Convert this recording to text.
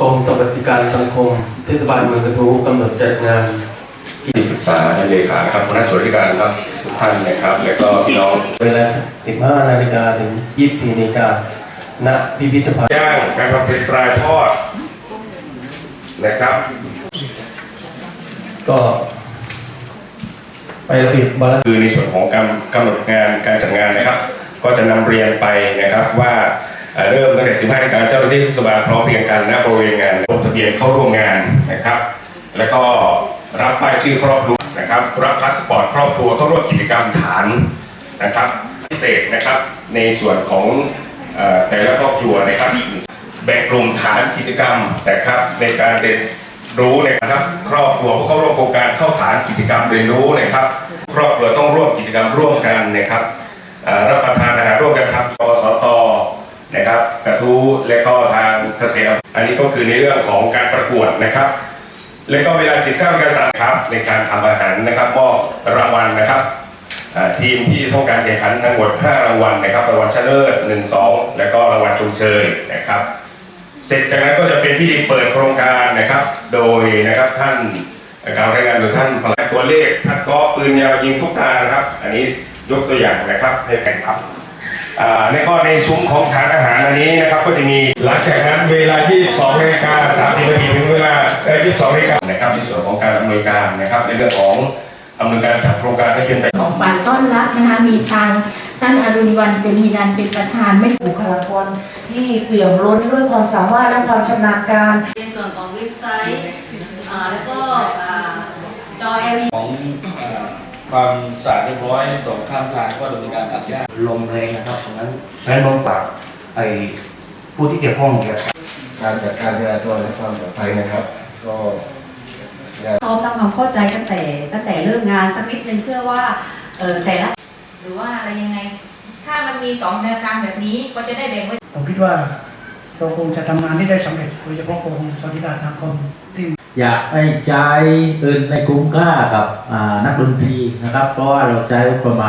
กรมสวัสดิการสังคมเทศบาลเมืองกระทู้กำหนดจัดงานที่ปรึกษาเลขานะครับคณะสวัสดิการครับทุกท่านนะครับ แล้วก็พี่น้องเวลา15นาฬิกาถึง 24นาฬิกาณพิพิธภัณฑ์ย่างการทำเป็นปลายทอดนะครับ ก็ไประเบียบวาระคือในส่วนของการกำหนดงานการจัดงานนะครับ ก็จะนำเรียนไปนะครับว่า เริ่มตั้งแต่ 15นาฬิกาเจ้าหน้าที่เทศบาลพร้อมเพรียงกันณบริเวณงานลงทะเบียนเข้าร่วมงานนะครับ แล้วก็รับป้ายชื่อครอบครัวนะครับรับพาสปอร์ตครอบครัวเข้าร่วมกิจกรรมฐานนะครับพิเศษนะครับในส่วนของแต่ละครอบครัวนะครับแบ่งกลุ่มฐานกิจกรรมนะครับในการเรียนรู้นะครับครอบครัวผู้เข้าร่วมโครงการเข้าฐานกิจกรรมเรียนรู้นะครับ ครอบครัวต้องร่วมกิจกรรมร่วมกันนะครับรับประทานครับกสตนะครับ กระทู้และก็ทางเกษตรอันนี้ก็คือในเรื่องของการประกวดนะครับ และก็เวลา19นาฬิกาครับในการทำอาหารนะครับมอบรางวัลนะครับทีมที่ต้องการแข่งขันทั้งหมด5รางวัลนะครับรางวัลชนะเลิศ1 2 และก็รางวัลชมเชยนะครับ เสร็จจากนั้นก็จะเป็นพิธีเปิดโครงการนะครับ โดยนะครับท่านการรายงานโดยท่านผลัดตัวเลขท่านก็ปืนยาวยิงทุกตานะครับ อันนี้ยกตัวอย่างนะครับให้แข่งครั บอ่าในข้อในซุ้มของฐานอาหารอันนี้นะครับก็จะมีหลังจากนั้นเวลา 22นาฬิกา30นาทีถึงเวลาเอ่อ22นาฬิกานะครับในส่วนของการอำนวยการนะครับในเรื่องของอำนวยการจัดโครงการให้เป็นไปของปานต้อนรับนะคะมีทางท่านอรุณวันเจมีนันท์เป็นประธานไม่บุคลากรที่เปี่ยมล้นด้วยความสามารถและความชำนาญการในส่วนของเว็บไซต์อ่าแล้วก็อ่าจอ LED ของเอ่อ ความสะอาดเรียบร้อยสองข้างทางก็ดำเนินการตัดหญ้าลมแรงนะครับตรงนั้นแล้นองฝากไอ้ผู้ที่เกี่ยวข้องเนี่ยการจัดการจราจรและความปลอดภัยนะครับ ก็พร้อมทำความเข้าใจตั้งแต่ตั้งแต่เริ่มงานสักนิดนึงเพื่อว่าเออแต่ละหรือว่าอะไรยังไง ถ้ามันมีสองแนวทางแบบนี้ก็จะได้แบ่งไว้ผมคิดว่าเราคงจะทำงานที่ได้สำเร็จโดยเฉพาะกรมสวัสดิการสังคมที่ อยากให้ใช้เงินในคุ้มค่ากับนักดนตรีนะครับเพราะว่าเราใช้ประมาณ